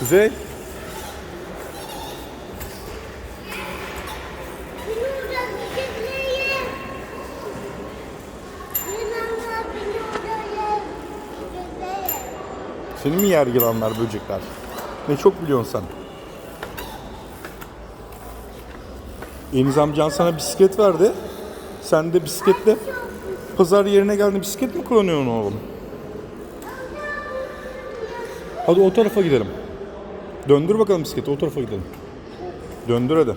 Kuzey. Seni mi yer yılanlar, böcekler? Ne çok biliyorsun sen. Deniz amcan sana bisiklet verdi. Sen de bisikletle pazar yerine geldin bisiklet mi kullanıyorsun oğlum? Hadi o tarafa gidelim. Döndür bakalım bisikleti o tarafa gidelim. Döndür hadi.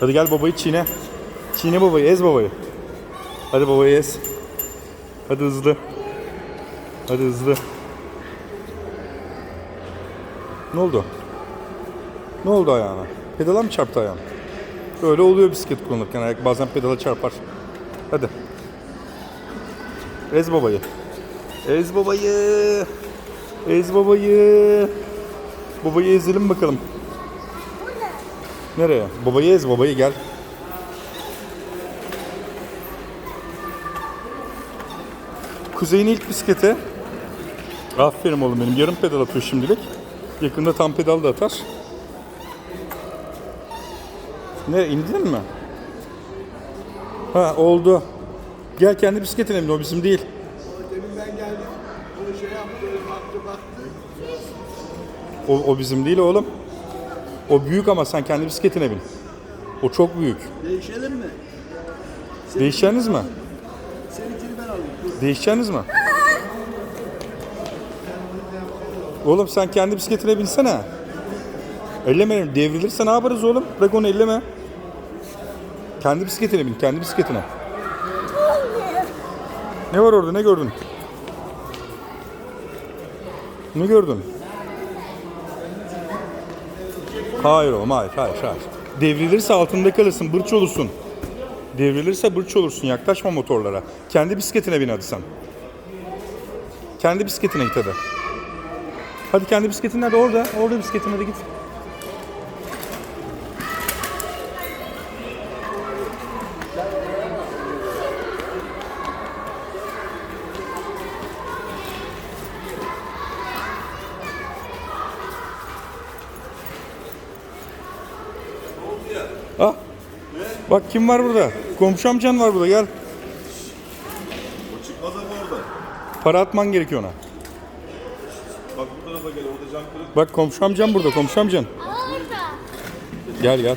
Hadi gel babayı çiğne. Çiğne babayı, ez babayı. Hadi babayı ez. Hadi hızlı. Hadi hızlı. Ne oldu? Ne oldu ayağına? Pedala mı çarptı ayağın? Öyle oluyor bisiklet kullanırken. Ayak bazen pedala çarpar. Hadi. Ez babayı. Ez babayı. Ez babayı. Babayı ezelim bakalım. Nereye? Babayı ez babayı gel. Kuzey'in ilk bisikleti. Aferin oğlum benim. Yarım pedal atıyor şimdilik. Yakında tam pedal da atar. Ne indin mi? Ha oldu. Gel kendi bisikletine bin o bizim değil. Deminden geldim. O şey yaptı, baktı baktı. O, o bizim değil oğlum. O büyük ama sen kendi bisikletine bin. O çok büyük. Değişelim mi? Değişeceğiniz mi? Seninkini ben alayım. Dur. Değişeceğiniz mi? Oğlum sen kendi bisikletine binsene. Elleme devrilirse ne yaparız oğlum? Bırak onu elleme. Kendi bisikletine bin, kendi bisikletine. Ne var orada, ne gördün? Ne gördün? Hayır oğlum, hayır, hayır, hayır. Devrilirse altında kalırsın, bırç olursun. Devrilirse bırç olursun, yaklaşma motorlara. Kendi bisikletine bin hadi sen. Kendi bisikletine git hadi. Hadi kendi bisikletin nerede? Orada. Orada bisikletin hadi git. Ah. Bak kim var burada? Komşu amcan var burada gel. O çıkmaz ama orada. Para atman gerekiyor ona. Bak bu tarafa gel orada cam kırık. Bak komşu amcan burada komşu amcan. Orada. Gel gel.